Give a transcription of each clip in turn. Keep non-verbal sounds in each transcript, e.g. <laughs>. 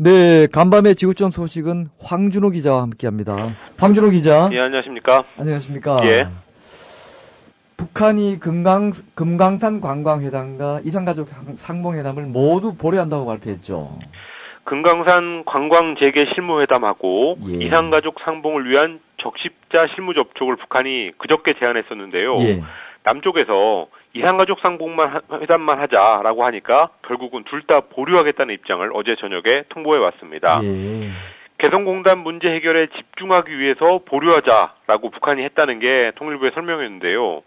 네, 간밤의 지구촌 소식은 황준호 기자와 함께합니다. 황준호 기자. 예, 안녕하십니까. 안녕하십니까. 예. 북한이 금강, 금강산 관광회담과 이산가족 상봉회담을 모두 보류한다고 발표했죠. 금강산 관광 재개 실무회담하고 예. 이산가족 상봉을 위한 적십자 실무 접촉을 북한이 그저께 제안했었는데요. 예. 남쪽에서 이산가족 상봉만 하- 회담만 하자라고 하니까 결국은 둘 다 보류하겠다는 입장을 어제 저녁에 통보해 왔습니다. 예. 개성공단 문제 해결에 집중하기 위해서 보류하자라고 북한이 했다는 게 통일부의 설명이었는데요.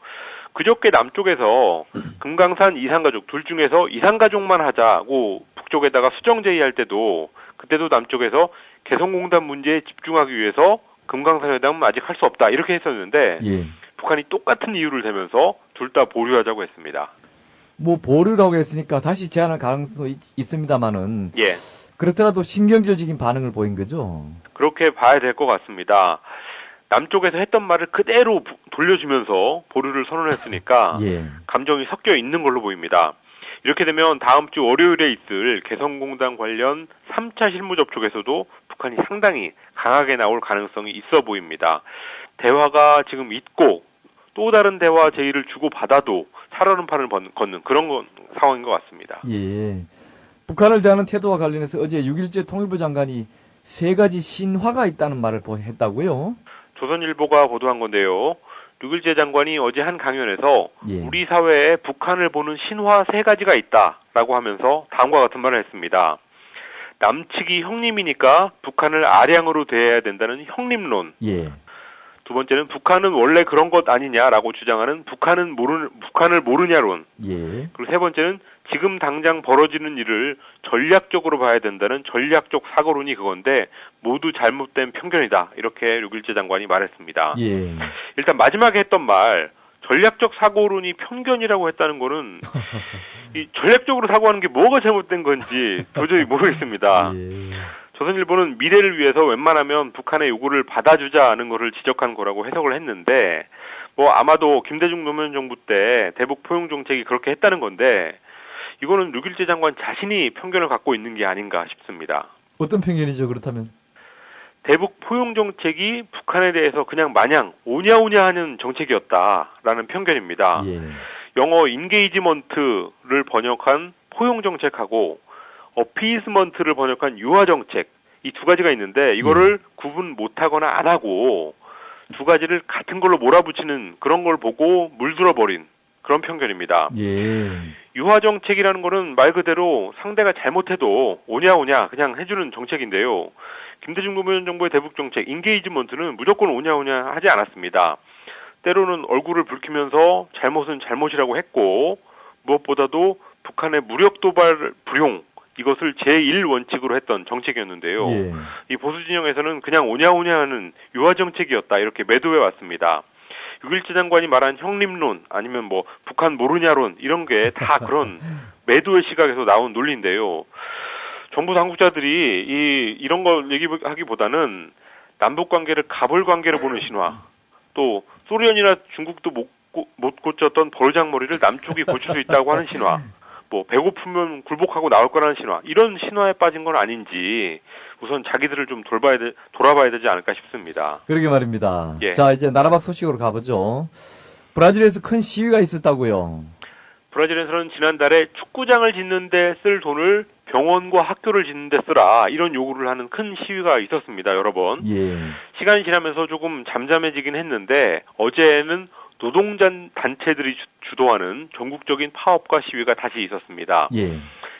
그저께 남쪽에서 금강산 이산가족 둘 중에서 이산가족만 하자고 북쪽에다가 수정 제의할 때도 그때도 남쪽에서 개성공단 문제에 집중하기 위해서 금강산 회담은 아직 할 수 없다 이렇게 했었는데 예. 북한이 똑같은 이유를 대면서 둘 다 보류하자고 했습니다. 뭐 보류라고 했으니까 다시 제안할 가능성도 있, 있습니다만은 예. 그렇더라도 신경질적인 반응을 보인 거죠. 그렇게 봐야 될 것 같습니다. 남쪽에서 했던 말을 그대로 부- 돌려주면서 보류를 선언했으니까 <laughs> 예. 감정이 섞여 있는 걸로 보입니다. 이렇게 되면 다음 주 월요일에 있을 개성공단 관련 3차 실무 접촉에서도 북한이 상당히 강하게 나올 가능성이 있어 보입니다. 대화가 지금 있고 또 다른 대화 제의를 주고 받아도 살얼음 판을 번- 걷는 그런 건- 상황인 것 같습니다. 예. 북한을 대하는 태도와 관련해서 어제 6일째 통일부 장관이 세 가지 신화가 있다는 말을 보- 했다고요. 조선일보가 보도한 건데요. 류길재 장관이 어제 한 강연에서 예. 우리 사회에 북한을 보는 신화 세 가지가 있다라고 하면서 다음과 같은 말을 했습니다. 남측이 형님이니까 북한을 아량으로 대해야 된다는 형님론. 예. 두 번째는 북한은 원래 그런 것 아니냐라고 주장하는 북한은 모르 북한을 모르냐론. 예. 그리고 세 번째는 지금 당장 벌어지는 일을 전략적으로 봐야 된다는 전략적 사고론이 그건데 모두 잘못된 편견이다. 이렇게 류길재 장관이 말했습니다. 예. 일단 마지막에 했던 말 전략적 사고론이 편견이라고 했다는 거는 <laughs> 이 전략적으로 사고하는 게 뭐가 잘못된 건지 도저히 모르겠습니다. 예. 조선일보는 미래를 위해서 웬만하면 북한의 요구를 받아주자는 것을 지적한 거라고 해석을 했는데 뭐 아마도 김대중 노무현 정부 때 대북 포용 정책이 그렇게 했다는 건데 이거는 류길재 장관 자신이 편견을 갖고 있는 게 아닌가 싶습니다. 어떤 편견이죠, 그렇다면? 대북 포용 정책이 북한에 대해서 그냥 마냥 오냐오냐 하는 정책이었다라는 편견입니다. 예. 영어 인게이지먼트를 번역한 포용 정책하고 어피스먼트를 번역한 유화 정책 이 두 가지가 있는데 이거를 구분 못하거나 안 하고 두 가지를 같은 걸로 몰아붙이는 그런 걸 보고 물들어 버린 그런 편견입니다. 예. 유화 정책이라는 거는 말 그대로 상대가 잘못해도 오냐 오냐 그냥 해주는 정책인데요. 김대중 노무현 정부의 대북 정책 인게이지먼트는 무조건 오냐 오냐 하지 않았습니다. 때로는 얼굴을 붉히면서 잘못은 잘못이라고 했고 무엇보다도 북한의 무력 도발 불용 이것을 제1원칙으로 했던 정책이었는데요. 예. 이 보수 진영에서는 그냥 오냐오냐 하는 유화 정책이었다 이렇게 매도해 왔습니다. 6.17 장관이 말한 형님론 아니면 뭐 북한 모르냐론 이런 게 다 <laughs> 그런 매도의 시각에서 나온 논리인데요. 정부 당국자들이 이 이런 걸 얘기하기보다는 남북 관계를 가불 관계로 보는 신화 또 소련이나 중국도 못, 고- 못 고쳤던 벌장머리를 남쪽이 고칠 수 있다고 하는 신화 뭐 배고프면 굴복하고 나올 거라는 신화 이런 신화에 빠진 건 아닌지 우선 자기들을 좀 돌봐야 돼, 돌아봐야 되지 않을까 싶습니다. 그러게 말입니다. 예. 자, 이제 나라박 소식으로 가보죠. 브라질에서 큰 시위가 있었다고요. 브라질에서는 지난달에 축구장을 짓는데 쓸 돈을 병원과 학교를 짓는데 쓰라 이런 요구를 하는 큰 시위가 있었습니다 여러 번 예. 시간이 지나면서 조금 잠잠해지긴 했는데 어제는 노동자 단체들이 주- 주도하는 전국적인 파업과 시위가 다시 있었습니다. 예.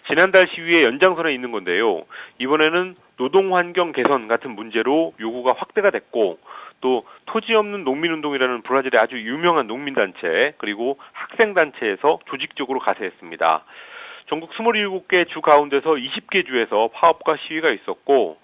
지난달 시위의 연장선에 있는 건데요. 이번에는 노동 환경 개선 같은 문제로 요구가 확대가 됐고 또 토지 없는 농민운동이라는 브라질의 아주 유명한 농민단체 그리고 학생단체에서 조직적으로 가세했습니다. 전국 27개 주 가운데서 20개 주에서 파업과 시위가 있었고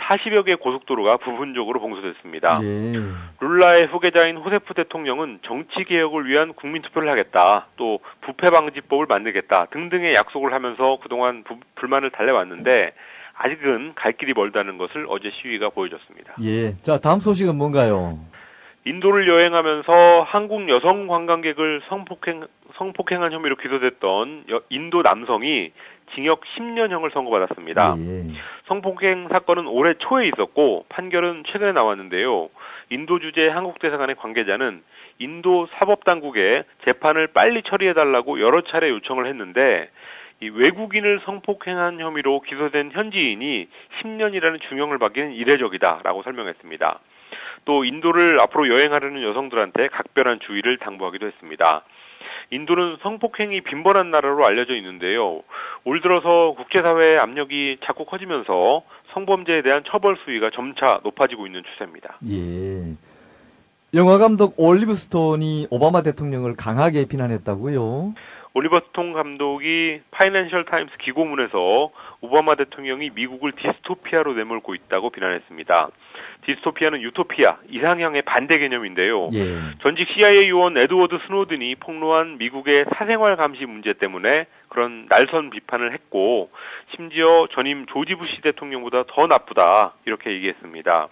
40여 개 고속도로가 부분적으로 봉쇄됐습니다. 예. 룰라의 후계자인 호세프 대통령은 정치 개혁을 위한 국민 투표를 하겠다, 또 부패 방지법을 만들겠다 등등의 약속을 하면서 그동안 부- 불만을 달래왔는데 아직은 갈 길이 멀다는 것을 어제 시위가 보여줬습니다. 예. 자, 다음 소식은 뭔가요? 인도를 여행하면서 한국 여성 관광객을 성폭행, 성폭행한 혐의로 기소됐던 여- 인도 남성이 징역 10년형을 선고받았습니다. 예. 성폭행 사건은 올해 초에 있었고 판결은 최근에 나왔는데요. 인도 주재 한국 대사관의 관계자는 인도 사법 당국에 재판을 빨리 처리해 달라고 여러 차례 요청을 했는데 이 외국인을 성폭행한 혐의로 기소된 현지인이 10년이라는 중형을 받기는 이례적이다라고 설명했습니다. 또 인도를 앞으로 여행하려는 여성들한테 각별한 주의를 당부하기도 했습니다. 인도는 성폭행이 빈번한 나라로 알려져 있는데요. 올 들어서 국제사회의 압력이 자꾸 커지면서 성범죄에 대한 처벌 수위가 점차 높아지고 있는 추세입니다. 예. 영화 감독 올리브 스톤이 오바마 대통령을 강하게 비난했다고요? 올리버 스톤 감독이 파이낸셜 타임스 기고문에서 오바마 대통령이 미국을 디스토피아로 내몰고 있다고 비난했습니다. 디스토피아는 유토피아, 이상향의 반대 개념인데요. 예. 전직 CIA 요원 에드워드 스노든이 폭로한 미국의 사생활 감시 문제 때문에 그런 날선 비판을 했고 심지어 전임 조지 부시 대통령보다 더 나쁘다 이렇게 얘기했습니다.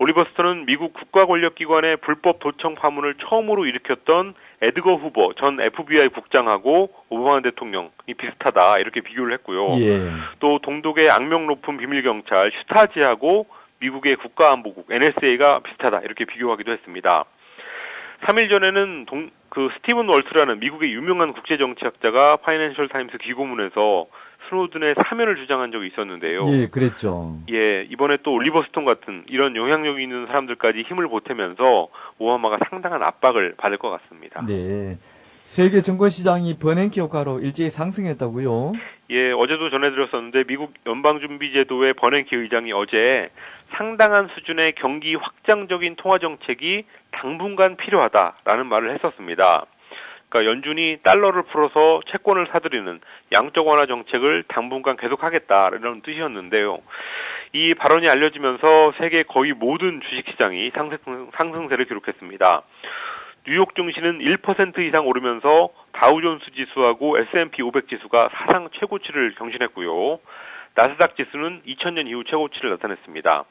올리버 스톤은 미국 국가 권력 기관의 불법 도청 파문을 처음으로 일으켰던 에드거 후보 전 FBI 국장하고 오바마 대통령이 비슷하다 이렇게 비교를 했고요. 예. 또 동독의 악명 높은 비밀 경찰 슈타지하고 미국의 국가안보국 NSA가 비슷하다 이렇게 비교하기도 했습니다. 3일 전에는 동, 그 스티븐 월트라는 미국의 유명한 국제 정치학자가 파이낸셜 타임스 기고문에서 스노든의 사면을 주장한 적이 있었는데요. 예, 그랬죠. 예, 이번에 또 올리버 스톤 같은 이런 영향력 있는 사람들까지 힘을 보태면서 오바마가 상당한 압박을 받을 것 같습니다. 네. 세계 증권 시장이 버냉키 효과로 일제히 상승했다고요? 예, 어제도 전해드렸었는데 미국 연방준비제도의 버냉키 의장이 어제 상당한 수준의 경기 확장적인 통화 정책이 당분간 필요하다라는 말을 했었습니다. 그러니까 연준이 달러를 풀어서 채권을 사들이는 양적 완화 정책을 당분간 계속하겠다라는 뜻이었는데요. 이 발언이 알려지면서 세계 거의 모든 주식시장이 상승, 상승세를 기록했습니다. 뉴욕 증시는 1% 이상 오르면서 다우존스 지수하고 S&P 500 지수가 사상 최고치를 경신했고요. 나스닥 지수는 2000년 이후 최고치를 나타냈습니다.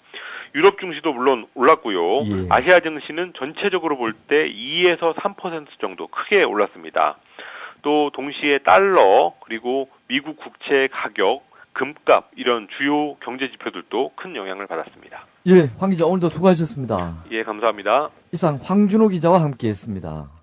유럽 증시도 물론 올랐고요. 예. 아시아 증시는 전체적으로 볼 때 2에서 3% 정도 크게 올랐습니다. 또 동시에 달러 그리고 미국 국채 가격, 금값 이런 주요 경제 지표들도 큰 영향을 받았습니다. 예, 황 기자 오늘도 수고하셨습니다. 예, 감사합니다. 이상 황준호 기자와 함께했습니다.